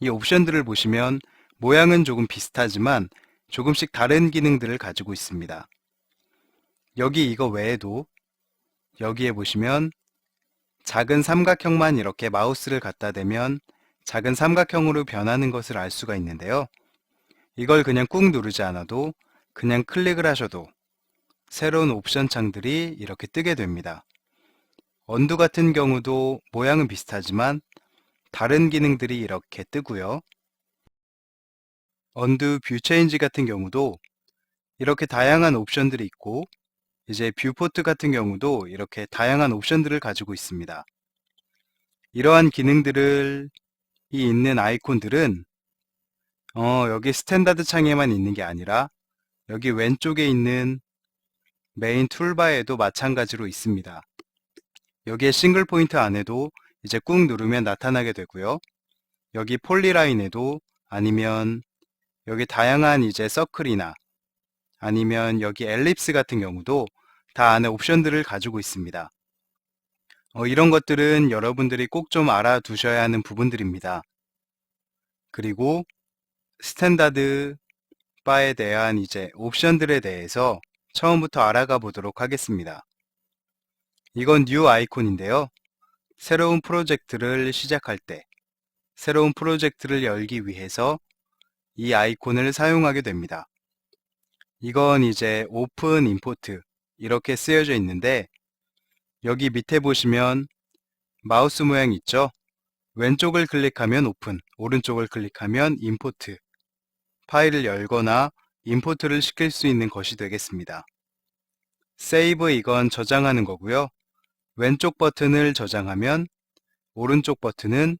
이 옵션들을 보시면 모양은 조금 비슷하지만 조금씩 다른 기능들을 가지고 있습니다. 여기 이거 외에도 여기에 보시면 작은 삼각형만 이렇게 마우스를 갖다 대면 작은 삼각형으로 변하는 것을 알 수가 있는데요. 이걸 그냥 꾹 누르지 않아도 그냥 클릭을 하셔도 새로운 옵션 창들이 이렇게 뜨게 됩니다. 언두 같은 경우도 모양은 비슷하지만 다른 기능들이 이렇게 뜨고요. 언두 뷰 체인지 같은 경우도 이렇게 다양한 옵션들이 있고 이제 뷰포트 같은 경우도 이렇게 다양한 옵션들을 가지고 있습니다. 이러한 기능들을 이 있는 아이콘들은 어, 여기 스탠다드 창에만 있는 게 아니라 여기 왼쪽에 있는 메인 툴바에도 마찬가지로 있습니다. 여기에 싱글 포인트 안에도 이제 꾹 누르면 나타나게 되고요. 여기 폴리라인에도 아니면 여기 다양한 이제 서클이나 아니면 여기 엘립스 같은 경우도 다 안에 옵션들을 가지고 있습니다. 어, 이런 것들은 여러분들이 꼭 좀 알아두셔야 하는 부분들입니다. 그리고 스탠다드 바에 대한 이제 옵션들에 대해서 처음부터 알아가 보도록 하겠습니다. 이건 뉴 아이콘인데요. 새로운 프로젝트를 시작할 때 새로운 프로젝트를 열기 위해서 이 아이콘을 사용하게 됩니다. 이건 이제 오픈 임포트 이렇게 쓰여져 있는데 여기 밑에 보시면 마우스 모양 있죠? 왼쪽을 클릭하면 오픈, 오른쪽을 클릭하면 임포트 파일을 열거나 임포트를 시킬 수 있는 것이 되겠습니다. 세이브 이건 저장하는 거고요. 왼쪽 버튼을 저장하면 오른쪽 버튼은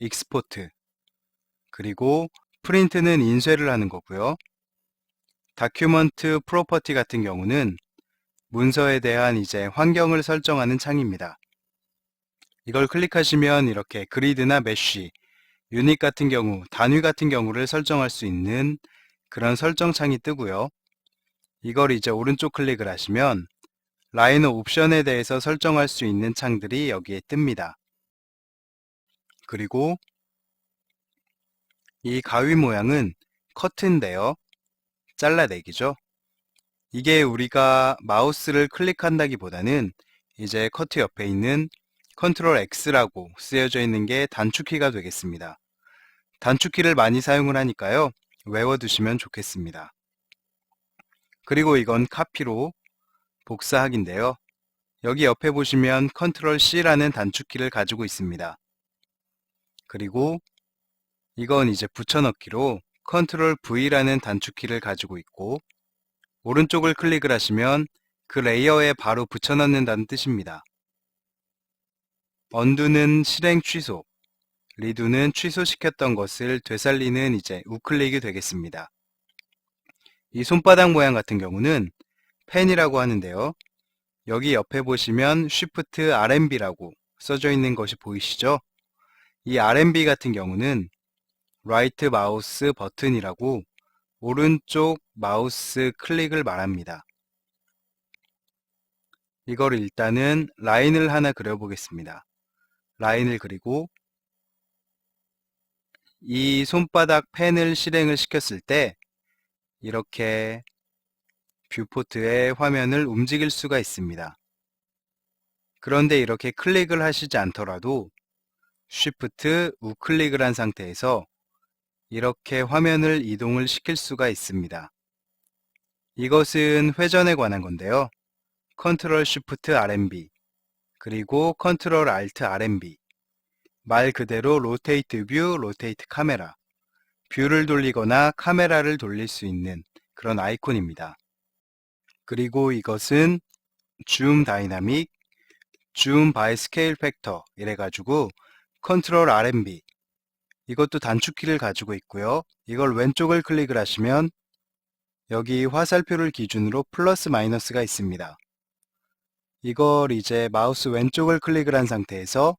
익스포트 그리고 프린트는 인쇄를 하는 거고요. 다큐먼트 프로퍼티 같은 경우는 문서에 대한 이제 환경을 설정하는 창입니다. 이걸 클릭하시면 이렇게 그리드나 메쉬, 유닛 같은 경우, 단위 같은 경우를 설정할 수 있는 그런 설정 창이 뜨고요. 이걸 이제 오른쪽 클릭을 하시면 라이너 옵션에 대해서 설정할 수 있는 창들이 여기에 뜹니다. 그리고 이 가위 모양은 커트인데요. 잘라내기죠. 이게 우리가 마우스를 클릭한다기보다는 이제 커트 옆에 있는 컨트롤 X라고 쓰여져 있는 게 단축키가 되겠습니다. 단축키를 많이 사용을 하니까요. 외워두시면 좋겠습니다. 그리고 이건 카피로 복사하기인데요. 여기 옆에 보시면 컨트롤 C라는 단축키를 가지고 있습니다. 그리고 이건 이제 붙여넣기로 컨트롤 V라는 단축키를 가지고 있고 오른쪽을 클릭을 하시면 그 레이어에 바로 붙여넣는다는 뜻입니다. 언두는 실행 취소, 리두는 취소시켰던 것을 되살리는 이제 우클릭이 되겠습니다. 이 손바닥 모양 같은 경우는 펜이라고 하는데요. 여기 옆에 보시면 Shift RMB라고 써져 있는 것이 보이시죠? 이 RMB 같은 경우는 라이트 마우스 버튼이라고 오른쪽 마우스 클릭을 말합니다. 이걸 일단은 라인을 하나 그려보겠습니다. 라인을 그리고 이 손바닥 펜을 실행을 시켰을 때 이렇게 뷰포트의 화면을 움직일 수가 있습니다. 그런데 이렇게 클릭을 하시지 않더라도 Shift 우클릭을 한 상태에서 이렇게 화면을 이동을 시킬 수가 있습니다. 이것은 회전에 관한 건데요. Ctrl Shift RMB 그리고 Ctrl Alt RMB 말 그대로 로테이트 뷰, 로테이트 카메라 뷰를 돌리거나 카메라를 돌릴 수 있는 그런 아이콘입니다. 그리고 이것은 줌 다이나믹, 줌 바이 스케일 팩터 이래가지고 컨트롤 RMB 이것도 단축키를 가지고 있고요. 이걸 왼쪽을 클릭을 하시면 여기 화살표를 기준으로 플러스 마이너스가 있습니다. 이걸 이제 마우스 왼쪽을 클릭을 한 상태에서